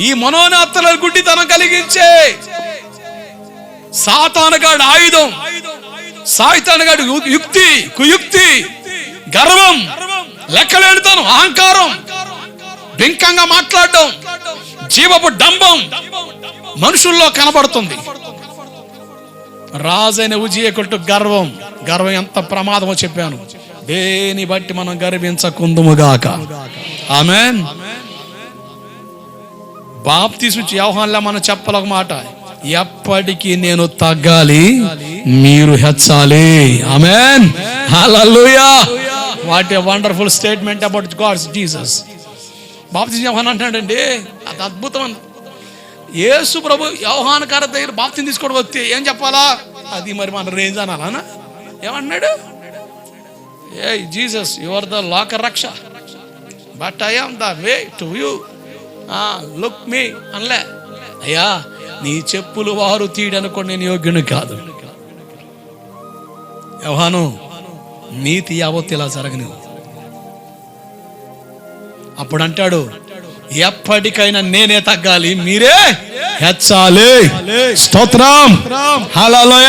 ఈ మనోనేత్తల గుడ్డితనం కలిగించే సాతానగాడు ఆయుధం సాయితానగాడు యుక్తి కుయుక్తి గర్వం లెక్కలేనితనం అహంకారం బింకంగా మాట్లాడడం జీవపు డంబం మనుషుల్లో కనబడుతుంది. రాజైన ఉజీయకుల్టు గర్వం గర్వం ఎంత ప్రమాదమో చెప్పాను. దేని బట్టి మనం గర్వించకుందుముగాక? ఆమెన్. బాప్తీసు వ్యవహారంలో మనం చెప్పాలి ఒక మాట. ఎప్పటికీ నేను తగ్గాలి మీరు హెచ్చాలి. Amen hallelujah. What a wonderful statement about God's Jesus. బాప్తీసు వ్యవహాన్ అంటాడండి అది అద్భుతం. యేసు ప్రభు వ్యవహానకార దగ్గర బాప్తిని తీసుకోవడం వస్తే ఏం చెప్పాలా? అది మరి మన రేంజ్ అనాలనా? ఏమన్నాడు ఏ జీసస్ యువర్ ద లోక రక్ష. But I am the way to you look me అనలే. అయ్యా నీ చెప్పులు వారు తీయడనుకోండి నేను యోగ్యుని కాదు. యవహాను నీతి యావత్తు ఇలా జరగని అప్పుడు అంటాడు ఎప్పటికైనా నేనే తగ్గాలి మీరే హెచ్చాలి. స్తోత్రం. హల్లెలూయ.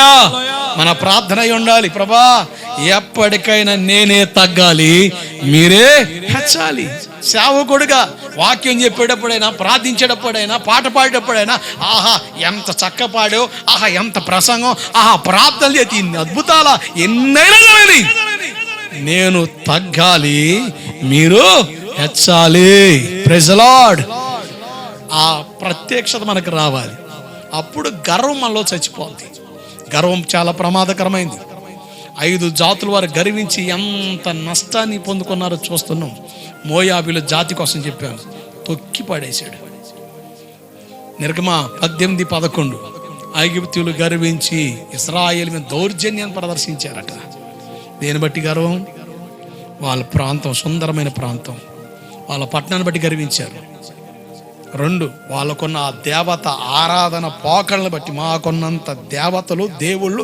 మన ప్రార్థన ఉండాలి ప్రభా. ఎప్పటికైనా నేనే తగ్గాలి మీరే హెచ్చాలి. సేవకుడుగా వాక్యం చెప్పేటప్పుడైనా ప్రార్థించేటప్పుడైనా పాట పాడేటప్పుడైనా ఆహా ఎంత చక్క పాడో ఆహా ఎంత ప్రసంగం ఆహా ప్రార్థనలు చేతి ఇన్ని అద్భుతాల ఎన్నైనా నేను తగ్గాలి మీరు హెచ్చాలి. ప్రెజలాడ్ ఆ ప్రత్యక్షత మనకు రావాలి. అప్పుడు గర్వం మనలో చచ్చిపోద్ది. గర్వం చాలా ప్రమాదకరమైంది. ఐదు జాతుల వారు గర్వించి ఎంత నష్టాన్ని పొందుకున్నారో చూస్తున్నాం. మోయాబిలో జాతి కోసం చెప్పాను. తొక్కి పడేశాడు. నిర్గమ పద్దెనిమిది పదకొండు. ఐగుప్తులు గర్వించి ఇస్రాయేల్ మీద దౌర్జన్యాన్ని ప్రదర్శించారట. దేని బట్టి గర్వం? వాళ్ళ ప్రాంతం సుందరమైన ప్రాంతం. వాళ్ళ పట్టణాన్ని బట్టి గర్వించారు. రెండు వాళ్ళకున్న ఆ దేవత ఆరాధన పోకళ్ళని బట్టి మాకున్నంత దేవతలు దేవుళ్ళు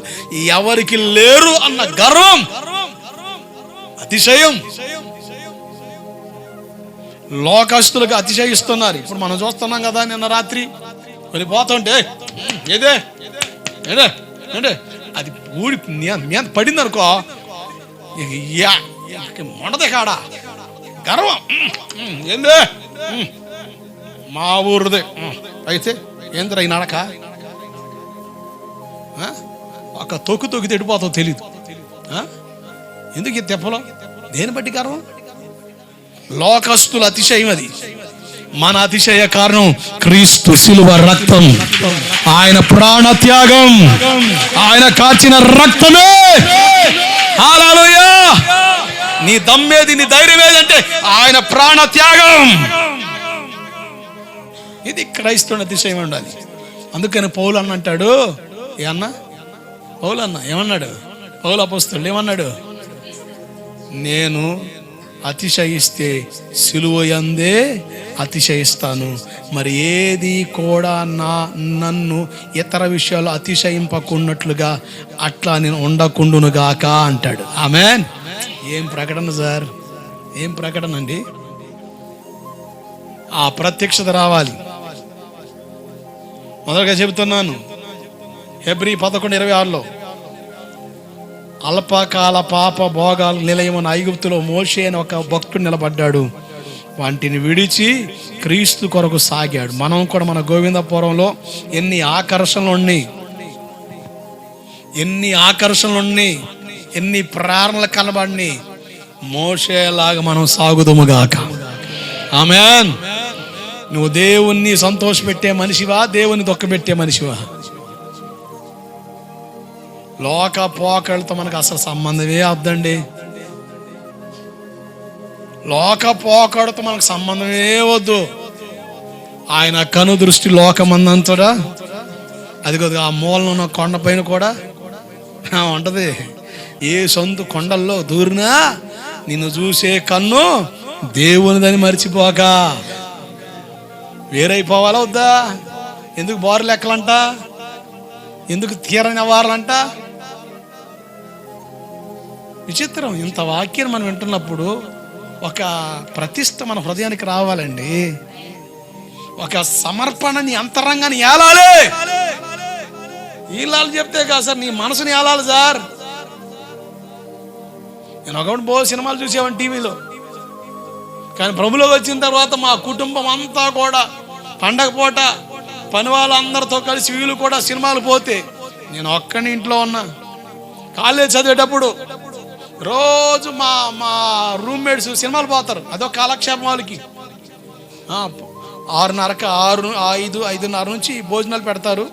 ఎవరికి లేరు అన్న గర్వం అతిశయం. లోకస్తులకు అతిశయిస్తున్నారు. ఇప్పుడు మనం చూస్తున్నాం కదా నిన్న రాత్రి. కొన్ని పోతుంటే ఏదే ఏదే ఏంటే అది ఊడి మీద పడింది అనుకో మొండదే కాడా? గర్వం ఏందే? మా ఊరిదే. అయితే ఏందిరా ఈ నడక? ఆ? ఒక తొక్కు తొక్కి తెడిపోతావు తెలీదు. ఆ? ఎందుకు ఈ తెప్పలో? దేని బట్టి కారణం? లోకస్తుల అతిశయం అది. మన అతిశయ కారణం క్రీస్తు శిలువ రక్తం. ఆయన ప్రాణ త్యాగం. ఆయన కాచిన రక్తమే. నీ దమ్మేది నీ ధైర్యం ఏదంటే ఆయన ప్రాణ త్యాగం. ఇది క్రైస్తవుని అతిశయం ఉండాలి. అందుకని పౌలు అన్న అంటాడు ఏ అన్న? పౌలు అన్న ఏమన్నాడు? పౌలు అపోస్తుడు ఏమన్నాడు? నేను అతిశయిస్తే సిలువయందే అతిశయిస్తాను. మరి ఏది కూడా నా నన్ను ఇతర విషయాలు అతిశయింపకున్నట్లుగా అట్లా నేను ఉండకుండునుగాక అంటాడు. ఆమె ఏం ప్రకటన సార్? ఏం ప్రకటన అండి? ఆ ప్రత్యక్షత రావాలి. మొదలుగా చెబుతున్నాను. హెబ్రి పదకొండు ఇరవై ఆరులో అల్పకాల పాప భోగాలు నిలయమని ఐగుప్తులో మోషే అని ఒక భక్తుడు నిలబడ్డాడు. వాటిని విడిచి క్రీస్తు కొరకు సాగాడు. మనం కూడా మన గోవిందపురంలో ఎన్ని ఆకర్షణలు ఉన్నాయి. ఎన్ని ఆకర్షణలు ఉన్నాయి. ఎన్ని ప్రేరణలు కనబడినాయి మోసేలాగా మనం సాగుదుముగాక ఆమెన్. నువ్వు దేవుణ్ణి సంతోషపెట్టే మనిషివా? దేవుని దొక్కబెట్టే మనిషివా? లోక పోకళ్ళతో మనకు అసలు సంబంధమే వద్దండి లోక పోకడతో మనకు సంబంధమే వద్దు. ఆయన కను దృష్టి లోకమందంతడా? అది కొద్దిగా ఆ మూలన ఉన్న కొండపైన కూడా ఉంటుంది ఉంటది. ఏ సొంత కొండల్లో దూరినా నిన్ను చూసే కన్ను దేవునిదని మర్చిపోక. వేరైపోవాలా వద్దా? ఎందుకు బోర్లు లెక్కలంట? ఎందుకు తీరని అవ్వాలంట విచిత్రం. ఇంత వాక్యం మనం వింటున్నప్పుడు ఒక ప్రతిష్ట మన హృదయానికి రావాలండి. ఒక సమర్పణని అంతరంగాన్ని ఏలాలి! ఈలాలు చెప్తే కాదు సార్ నీ మనసుని ఏలాలి సార్. నేను ఒకటి బో సినిమాలు చూసేవాడిని టీవీలో. కానీ ప్రభులోకి వచ్చిన తర్వాత మా కుటుంబం అంతా కూడా పండగ పూట పని వాళ్ళందరితో కలిసి వీళ్ళు కూడా సినిమాలు పోతే నేను ఒక్కని ఇంట్లో ఉన్నా. కాలేజ్ చదివేటప్పుడు రోజు మా మా రూమ్మేట్స్ సినిమాలు పోతారు. అదొక కాలక్షేపం వాళ్ళకి. ఆరున్నరక ఆరు ఐదు ఐదున్నర నుంచి భోజనాలు పెడతారు.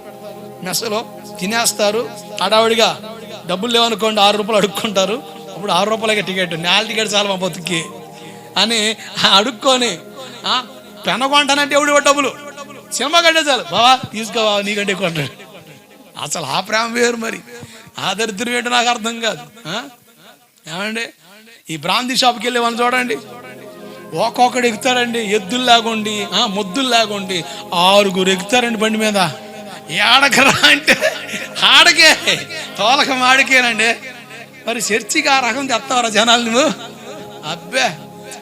మెస్సులో తినేస్తారు. హడావిడిగా డబ్బులు లేవనుకోండి ఆరు రూపాయలు అడుక్కుంటారు. అప్పుడు ఆరు రూపాయలకే టికెట్. నేల టికెట్ చాలు మా బతుక్కి అని అడుక్కొని ఆ, పెన కొంటానంటే ఎవడు డబ్బులు. సినిమా కంటే చాలు. బావా తీసుకో బావా నీకంటే ఎక్కువ అంటాడు. అసలు ఆ ప్రేమ వేరు మరి. ఆ దరిద్రం ఏంటో నాకు అర్థం కాదు. ఏమండి? ఈ బ్రాంతి షాప్కి వెళ్ళి వాళ్ళు చూడండి. ఒక్కొక్కడు ఎక్కుతారండి. ఎద్దులు లేకుండి ఆ, ముద్దులు లేకుండి ఆరుగురు ఎక్కుతారండి బండి మీద. ఏడకరా అంటే ఆడకే. తోలకం ఆడకేనండి. మరి చర్చికి ఆ రకం తెస్తావరా జనాలు నువ్వు? అబ్బే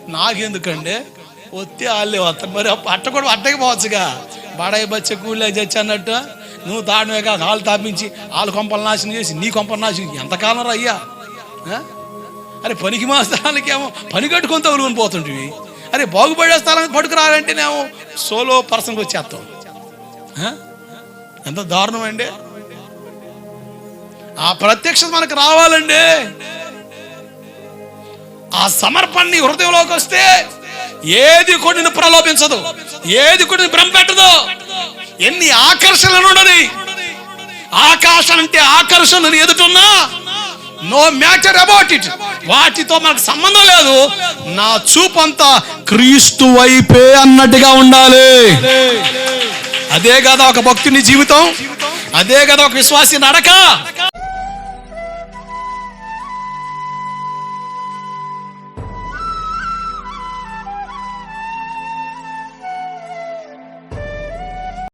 నాకెందుకండి? వస్తే వాళ్ళే వస్తారు మరి అట్ట కూడా అట్టకి పోవచ్చుగా. బాడాయి బచ్చ కూలి చచ్చి అన్నట్టు నువ్వు తాడమే కాదు వాళ్ళు తాపించి వాళ్ళ కొంపలు నాశనం చేసి నీ కొంపలు నాశనం ఎంతకాలం రా అయ్యా? అరే పనికి మాస్తానికేమో పని కట్టుకొని తగులుకొని పోతుంటివి. అరే బాగుపడే స్థలానికి పడుకురాలంటేనేమో సోలో పర్సన్కి వచ్చేస్తాం. ఎంత దారుణం అండి. ఆ ప్రత్యక్షత మనకు రావాలండి. ఆ సమర్పణ నీ హృదయంలోకి వస్తే ఏది కూడా నిన్ను ప్రలోభించదు. ఏది కూడా నిన్ను భ్రమపెట్టదు. ఎన్ని ఆకర్షణలు ఉండని ఆకాశం అంటే ఆకర్షణ ఎదుటున్నా నో మ్యాటర్ అబౌట్ ఇట్ వాటితో మనకు సంబంధం లేదు. నా చూపంతా క్రీస్తు వైపే అన్నట్టుగా ఉండాలి. అదే కదా ఒక భక్తుని జీవితం. అదే కదా ఒక విశ్వాసి నడక.